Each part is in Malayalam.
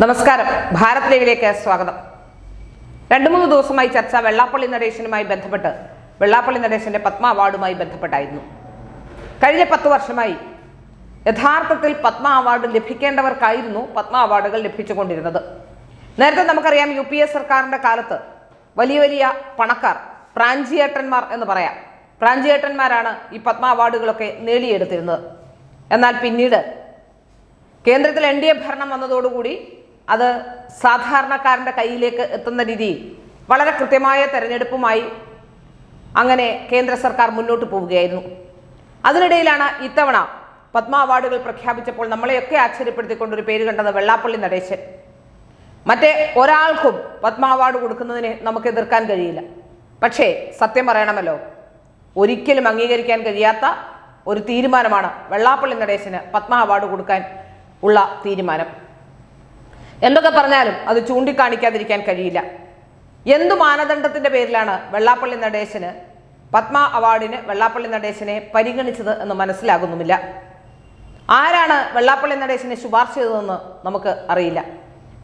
നമസ്കാരം. ഭാരത് ലൈവിലേക്ക് സ്വാഗതം. രണ്ടു മൂന്ന് ദിവസമായി ചർച്ച വെള്ളാപ്പള്ളി നടേശനുമായി ബന്ധപ്പെട്ട് വെള്ളാപ്പള്ളി നടേശന്റെ പത്മ അവാർഡുമായി ബന്ധപ്പെട്ടായിരുന്നു. കഴിഞ്ഞ പത്ത് വർഷമായി യഥാർത്ഥത്തിൽ പത്മ അവാർഡ് ലഭിക്കേണ്ടവർക്കായിരുന്നു പത്മ അവാർഡുകൾ ലഭിച്ചുകൊണ്ടിരുന്നത്. നേരത്തെ നമുക്കറിയാം യു പി എ സർക്കാരിന്റെ കാലത്ത് വലിയ വലിയ പണക്കാർ പ്രാഞ്ചിയേട്ടന്മാർ എന്ന് പറയാം. പ്രാഞ്ചിയേട്ടന്മാരാണ് ഈ പത്മ അവാർഡുകളൊക്കെ നേടിയെടുത്തിരുന്നത്. എന്നാൽ പിന്നീട് കേന്ദ്രത്തിൽ എൻ ഡി എ ഭരണം വന്നതോടുകൂടി അത് സാധാരണക്കാരന്റെ കയ്യിലേക്ക് എത്തുന്ന രീതിയിൽ വളരെ കൃത്യമായ തെരഞ്ഞെടുപ്പുമായി അങ്ങനെ കേന്ദ്ര സർക്കാർ മുന്നോട്ട് പോവുകയായിരുന്നു. അതിനിടയിലാണ് ഇത്തവണ പത്മ അവാർഡുകൾ പ്രഖ്യാപിച്ചപ്പോൾ നമ്മളെയൊക്കെ ആശ്ചര്യപ്പെടുത്തിക്കൊണ്ടൊരു പേര് കണ്ടത് വെള്ളാപ്പള്ളി നടേശൻ. മറ്റേ ഒരാൾക്കും പത്മ അവാർഡ് കൊടുക്കുന്നതിനെ നമുക്ക് എതിർക്കാൻ കഴിയില്ല. പക്ഷേ സത്യം പറയണമല്ലോ ഒരിക്കലും അംഗീകരിക്കാൻ കഴിയാത്ത ഒരു തീരുമാനമാണ് വെള്ളാപ്പള്ളി നടേശന് പത്മ അവാർഡ് കൊടുക്കാൻ ഉള്ള തീരുമാനം. എന്തൊക്കെ പറഞ്ഞാലും അത് ചൂണ്ടിക്കാണിക്കാതിരിക്കാൻ കഴിയില്ല. എന്തു മാനദണ്ഡത്തിന്റെ പേരിലാണ് വെള്ളാപ്പള്ളി നടേശന് പത്മ അവാർഡിന് വെള്ളാപ്പള്ളി നടേശനെ പരിഗണിച്ചത് എന്ന് മനസ്സിലാകുന്നുമില്ല. ആരാണ് വെള്ളാപ്പള്ളി നടേശനെ ശുപാർശ ചെയ്തതെന്ന് നമുക്ക് അറിയില്ല.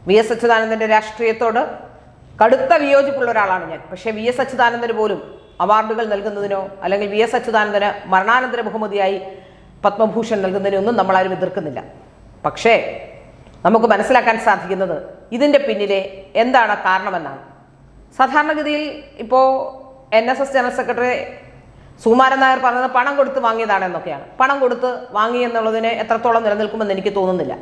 വി എസ് അച്യുതാനന്ദന്റെ രാഷ്ട്രീയത്തോട് കടുത്ത വിയോജിപ്പുള്ള ഒരാളാണ് ഞാൻ. പക്ഷേ വി എസ് അച്യുതാനന്ദന് പോലും അവാർഡുകൾ നൽകുന്നതിനോ അല്ലെങ്കിൽ വി എസ് അച്യുതാനന്ദന് മരണാനന്തര ബഹുമതിയായി പത്മഭൂഷൺ നൽകുന്നതിനോ ഒന്നും നമ്മളാരും എതിർക്കുന്നില്ല. പക്ഷേ നമുക്ക് മനസ്സിലാക്കാൻ സാധിക്കുന്നത് ഇതിന്റെ പിന്നിലെ എന്താണ് കാരണമെന്നാണ്. സാധാരണഗതിയിൽ ഇപ്പോൾ N S S general secretary Sukumaran Nair പറഞ്ഞത് പണം കൊടുത്ത് വാങ്ങിയതാണ് എന്നൊക്കെയാണ്. പണം കൊടുത്ത് വാങ്ങി എന്നുള്ളതിന് എത്രത്തോളം നിലനിൽക്കുമെന്ന് എനിക്ക് തോന്നുന്നില്ല.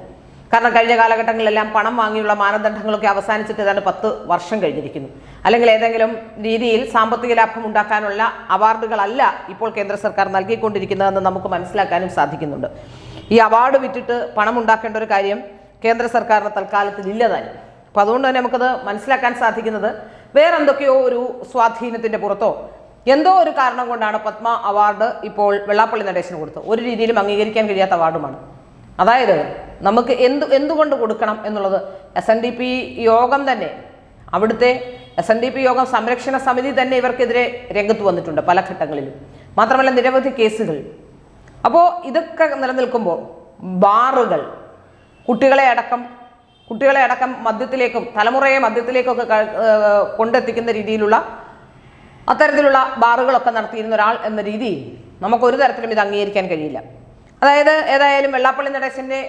കാരണം കഴിഞ്ഞ കാലഘട്ടങ്ങളിലെല്ലാം പണം വാങ്ങിയുള്ള മാനദണ്ഡങ്ങളൊക്കെ അവസാനിച്ചിട്ട് ഏതാണ്ട് പത്ത് വർഷം കഴിഞ്ഞിരിക്കുന്നു. അല്ലെങ്കിൽ ഏതെങ്കിലും രീതിയിൽ സാമ്പത്തിക ലാഭം ഉണ്ടാക്കാനുള്ള അവാർഡുകളല്ല ഇപ്പോൾ കേന്ദ്ര സർക്കാർ നൽകിക്കൊണ്ടിരിക്കുന്നതെന്ന് നമുക്ക് മനസ്സിലാക്കാനും സാധിക്കുന്നുണ്ട്. ഈ അവാർഡ് വിറ്റിട്ട് പണം ഉണ്ടാക്കേണ്ട ഒരു കാര്യം കേന്ദ്ര സർക്കാരിന് തൽക്കാലത്തിൽ ഇല്ലതാനും അപ്പോൾ അതുകൊണ്ട് തന്നെ നമുക്കത് മനസ്സിലാക്കാൻ സാധിക്കുന്നത് വേറെന്തൊക്കെയോ ഒരു സ്വാധീനത്തിന്റെ പുറത്തോ എന്തോ ഒരു കാരണം കൊണ്ടാണ് പത്മ അവാർഡ് ഇപ്പോൾ വെള്ളാപ്പള്ളി നടേശന് കൊടുത്തത്. ഒരു രീതിയിലും അംഗീകരിക്കാൻ കഴിയാത്ത അവാർഡുമാണ്. അതായത് നമുക്ക് എന്ത് എന്തുകൊണ്ട് കൊടുക്കണം എന്നുള്ളത് എസ് എൻ ഡി പി യോഗം തന്നെ അവിടുത്തെ എസ് എൻ ഡി പി യോഗം സംരക്ഷണ സമിതി തന്നെ ഇവർക്കെതിരെ രംഗത്ത് വന്നിട്ടുണ്ട് പല ഘട്ടങ്ങളിലും. മാത്രമല്ല നിരവധി കേസുകൾ. അപ്പോൾ ഇതൊക്കെ നിലനിൽക്കുമ്പോൾ ബാറുകൾ കുട്ടികളെ അടക്കം കുട്ടികളെ അടക്കം മദ്യത്തിലേക്കും തലമുറയെ മദ്യത്തിലേക്കൊക്കെ കൊണ്ടെത്തിക്കുന്ന രീതിയിലുള്ള അത്തരത്തിലുള്ള ബാറുകളൊക്കെ നടത്തിയിരുന്ന ഒരാൾ എന്ന രീതി നമുക്ക് ഒരു തരത്തിലും ഇത് അംഗീകരിക്കാൻ കഴിയില്ല. അതായത് ഏതായാലും വെള്ളാപ്പള്ളി നടേശന്റെ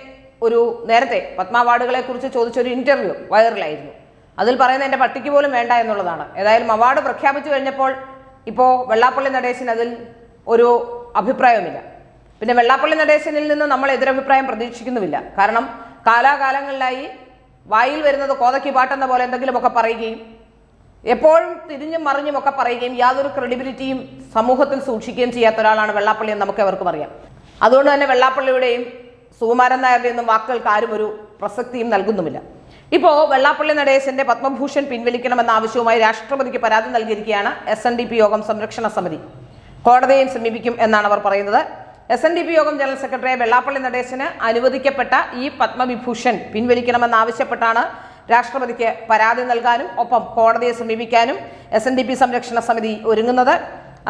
ഒരു നേരത്തെ പത്മ അവാർഡുകളെ കുറിച്ച് ചോദിച്ചൊരു ഇന്റർവ്യൂ വൈറലായിരുന്നു. അതിൽ പറയുന്ന എന്റെ പട്ടിക്ക് പോലും വേണ്ട എന്നുള്ളതാണ്. ഏതായാലും അവാർഡ് പ്രഖ്യാപിച്ചു കഴിഞ്ഞപ്പോൾ ഇപ്പോൾ വെള്ളാപ്പള്ളി നടേശൻ അതിൽ ഒരു അഭിപ്രായവുമില്ല. പിന്നെ വെള്ളാപ്പള്ളി നടേശനിൽ നിന്ന് നമ്മൾ എതിരഭിപ്രായം പ്രതീക്ഷിക്കുന്നുമില്ല. കാരണം കാലാകാലങ്ങളിലായി വായിൽ വരുന്നത് കോതയ്ക്ക് പാട്ടെന്ന പോലെ എന്തെങ്കിലുമൊക്കെ പറയുകയും എപ്പോഴും തിരിഞ്ഞും മറിഞ്ഞും ഒക്കെ പറയുകയും യാതൊരു ക്രെഡിബിലിറ്റിയും സമൂഹത്തിൽ സൂക്ഷിക്കുകയും ചെയ്യാത്ത ഒരാളാണ് വെള്ളാപ്പള്ളി എന്ന് നമുക്ക് എവർക്കും അറിയാം. അതുകൊണ്ട് തന്നെ വെള്ളാപ്പള്ളിയുടെയും സുകുമാരൻ നായരുടെയും ഒന്നും വാക്കുകൾക്ക് ആരും ഒരു പ്രസക്തിയും നൽകുന്നുമില്ല. ഇപ്പോൾ വെള്ളാപ്പള്ളി നടേശന്റെ പത്മഭൂഷൺ പിൻവലിക്കണമെന്ന ആവശ്യവുമായി രാഷ്ട്രപതിക്ക് പരാതി നൽകിയിരിക്കുകയാണ് എസ് യോഗം സംരക്ഷണ സമിതി. കോടതിയെയും സമീപിക്കും എന്നാണ് അവർ പറയുന്നത്. എസ് എൻ ഡി പി യോഗം ജനറൽ സെക്രട്ടറി വെള്ളാപ്പള്ളി നടേശന് അനുവദിക്കപ്പെട്ട ഈ പത്മവിഭൂഷൺ പിൻവലിക്കണമെന്നാവശ്യപ്പെട്ടാണ് രാഷ്ട്രപതിക്ക് പരാതി നൽകാനും ഒപ്പം കോടതിയെ സമീപിക്കാനും എസ് എൻ ഡി പി സംരക്ഷണ സമിതി ഒരുങ്ങുന്നത്.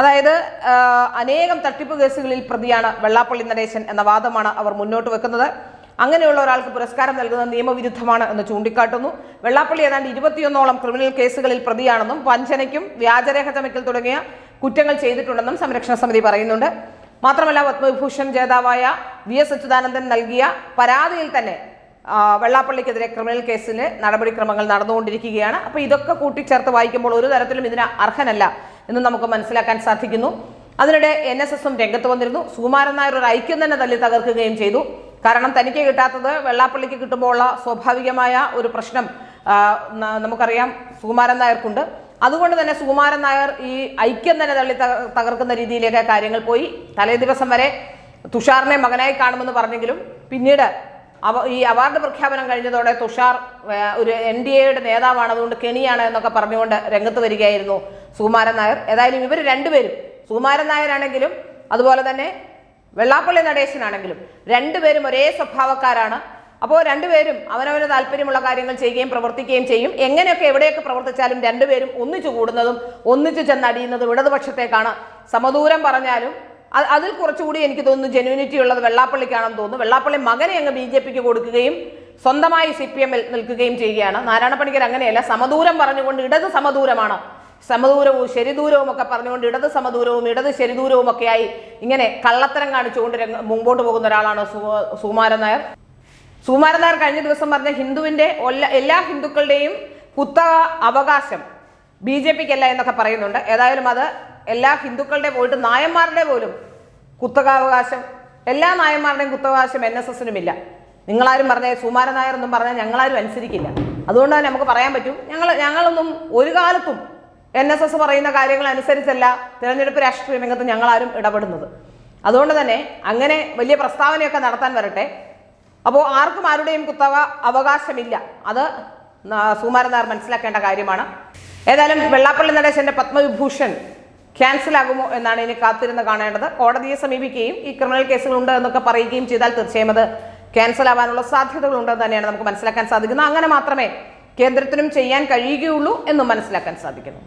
അതായത് അനേകം തട്ടിപ്പ് കേസുകളിൽ പ്രതിയാണ് വെള്ളാപ്പള്ളി നടേശൻ എന്ന വാദമാണ് അവർ മുന്നോട്ട് വെക്കുന്നത്. അങ്ങനെയുള്ള ഒരാൾക്ക് പുരസ്കാരം നൽകുന്നത് നിയമവിരുദ്ധമാണ് എന്ന് ചൂണ്ടിക്കാട്ടുന്നു. വെള്ളാപ്പള്ളി ഏതാണ്ട് ഇരുപത്തിയൊന്നോളം ക്രിമിനൽ കേസുകളിൽ പ്രതിയാണെന്നും വഞ്ചനയ്ക്കും വ്യാജരേഖ ചമയ്ക്കൽ തുടങ്ങിയ കുറ്റങ്ങൾ ചെയ്തിട്ടുണ്ടെന്നും സംരക്ഷണ സമിതി പറയുന്നുണ്ട്. മാത്രമല്ല പത്മവിഭൂഷൺ ജേതാവായ വി എസ് അച്യുതാനന്ദൻ നൽകിയ പരാതിയിൽ തന്നെ വെള്ളാപ്പള്ളിക്കെതിരെ ക്രിമിനൽ കേസിന് നടപടിക്രമങ്ങൾ നടന്നുകൊണ്ടിരിക്കുകയാണ്. അപ്പോൾ ഇതൊക്കെ കൂട്ടിച്ചേർത്ത് വായിക്കുമ്പോൾ ഒരു തരത്തിലും ഇതിന് അർഹനല്ല എന്ന് നമുക്ക് മനസ്സിലാക്കാൻ സാധിക്കുന്നു. അതിനിടെ എൻ എസ് എസും രംഗത്ത് വന്നിരുന്നു. സുകുമാരൻ നായർ ഒരു ഐക്യം തന്നെ തല്ലി തകർക്കുകയും ചെയ്തു. കാരണം തനിക്ക് കിട്ടാത്തത് വെള്ളാപ്പള്ളിക്ക് കിട്ടുമ്പോൾ ഉള്ള സ്വാഭാവികമായ ഒരു പ്രശ്നം നമുക്കറിയാം സുകുമാരൻ നായർക്കുണ്ട്. അതുകൊണ്ട് തന്നെ സുകുമാരൻ നായർ ഈ ഐക്യം തന്നെ തള്ളി തകർക്കുന്ന രീതിയിലേക്ക് കാര്യങ്ങൾ പോയി. തലേ ദിവസം വരെ തുഷാറിനെ മകനായി കാണുമെന്ന് പറഞ്ഞെങ്കിലും പിന്നീട് അവ ഈ അവാർഡ് പ്രഖ്യാപനം കഴിഞ്ഞതോടെ തുഷാർ ഒരു എൻ ഡി എയുടെ നേതാവാണ്. അതുകൊണ്ട് കെണിയാണ് എന്നൊക്കെ പറഞ്ഞുകൊണ്ട് രംഗത്ത് വരികയായിരുന്നു സുകുമാരൻ നായർ. ഏതായാലും ഇവർ രണ്ടുപേരും സുകുമാരൻ നായരാണെങ്കിലും അതുപോലെ തന്നെ വെള്ളാപ്പള്ളി നടേശനാണെങ്കിലും രണ്ടുപേരും ഒരേ സ്വഭാവക്കാരാണ്. അപ്പോൾ രണ്ടുപേരും അവനവന് താല്പര്യമുള്ള കാര്യങ്ങൾ ചെയ്യുകയും പ്രവർത്തിക്കുകയും ചെയ്യും. എങ്ങനെയൊക്കെ എവിടെയൊക്കെ പ്രവർത്തിച്ചാലും രണ്ടുപേരും ഒന്നിച്ചു കൂടുന്നതും ഒന്നിച്ചു ചെന്നടിയുന്നതും ഇടതുപക്ഷത്തേക്കാണ്. സമദൂരം പറഞ്ഞാലും അതിൽ കുറച്ചുകൂടി എനിക്ക് തോന്നുന്നു ജെന്യൂനിറ്റി ഉള്ളത് വെള്ളാപ്പള്ളിക്കാണെന്ന് തോന്നുന്നു. വെള്ളാപ്പള്ളി മകനെ അങ്ങ് ബി ജെ പിക്ക് കൊടുക്കുകയും സ്വന്തമായി സി പി എമ്മിൽ നിൽക്കുകയും ചെയ്യുകയാണ്. നാരായണ പണിക്കർ അങ്ങനെയല്ല സമദൂരം പറഞ്ഞുകൊണ്ട് ഇടത് സമദൂരമാണ്. സമദൂരവും ശരിദൂരവും ഒക്കെ പറഞ്ഞുകൊണ്ട് ഇടത് സമദൂരവും ഇടത് ശരിദൂരവും ഒക്കെയായി ഇങ്ങനെ കള്ളത്തരം കാണിച്ചുകൊണ്ട് മുമ്പോട്ട് പോകുന്ന ഒരാളാണ് സുകുമാരൻ നായർ. സുകുമാരൻ നായർ കഴിഞ്ഞ ദിവസം പറഞ്ഞ ഹിന്ദുവിന്റെ എല്ലാ ഹിന്ദുക്കളുടെയും കുത്തക അവകാശം ബി ജെ പിക്കല്ല എന്നൊക്കെ പറയുന്നുണ്ട്. ഏതായാലും അത് എല്ലാ ഹിന്ദുക്കളുടെ പോയിട്ട് നായന്മാരുടെ പോലും കുത്തകാവകാശം എല്ലാ നായന്മാരുടെയും കുത്തകാവകാശം എൻ എസ് എസിനുമില്ല. നിങ്ങളാരും പറഞ്ഞ സുമാര നായർ എന്നും പറഞ്ഞാൽ ഞങ്ങളാരും അനുസരിക്കില്ല. അതുകൊണ്ട് തന്നെ നമുക്ക് പറയാൻ പറ്റും ഞങ്ങൾ ഞങ്ങളൊന്നും ഒരു കാലത്തും എൻ എസ് എസ് പറയുന്ന കാര്യങ്ങൾ അനുസരിച്ചല്ല തിരഞ്ഞെടുപ്പ് രാഷ്ട്രീയ രംഗത്ത് ഞങ്ങളാരും ഇടപെടുന്നത്. അതുകൊണ്ട് തന്നെ അങ്ങനെ വലിയ പ്രസ്താവനയൊക്കെ നടത്താൻ വരട്ടെ. അപ്പോൾ ആർക്കും ആരുടെയും കുത്തക അവകാശമില്ല. അത് നായർ മനസ്സിലാക്കേണ്ട കാര്യമാണ്. ഏതായാലും വെള്ളാപ്പള്ളി നടേശന്റെ പത്മവിഭൂഷൺ ക്യാൻസൽ ആകുമോ എന്നാണ് ഇനി കാത്തിരുന്ന് കാണേണ്ടത്. കോടതിയെ സമീപിക്കുകയും ഈ ക്രിമിനൽ കേസുകളുണ്ട് എന്നൊക്കെ പറയുകയും ചെയ്താൽ തീർച്ചയായും അത് ക്യാൻസൽ ആവാനുള്ള സാധ്യതകളുണ്ടെന്ന് തന്നെയാണ് നമുക്ക് മനസ്സിലാക്കാൻ സാധിക്കുന്നത്. അങ്ങനെ മാത്രമേ കേന്ദ്രത്തിനും ചെയ്യാൻ കഴിയുകയുള്ളൂ എന്നും മനസ്സിലാക്കാൻ സാധിക്കുന്നു.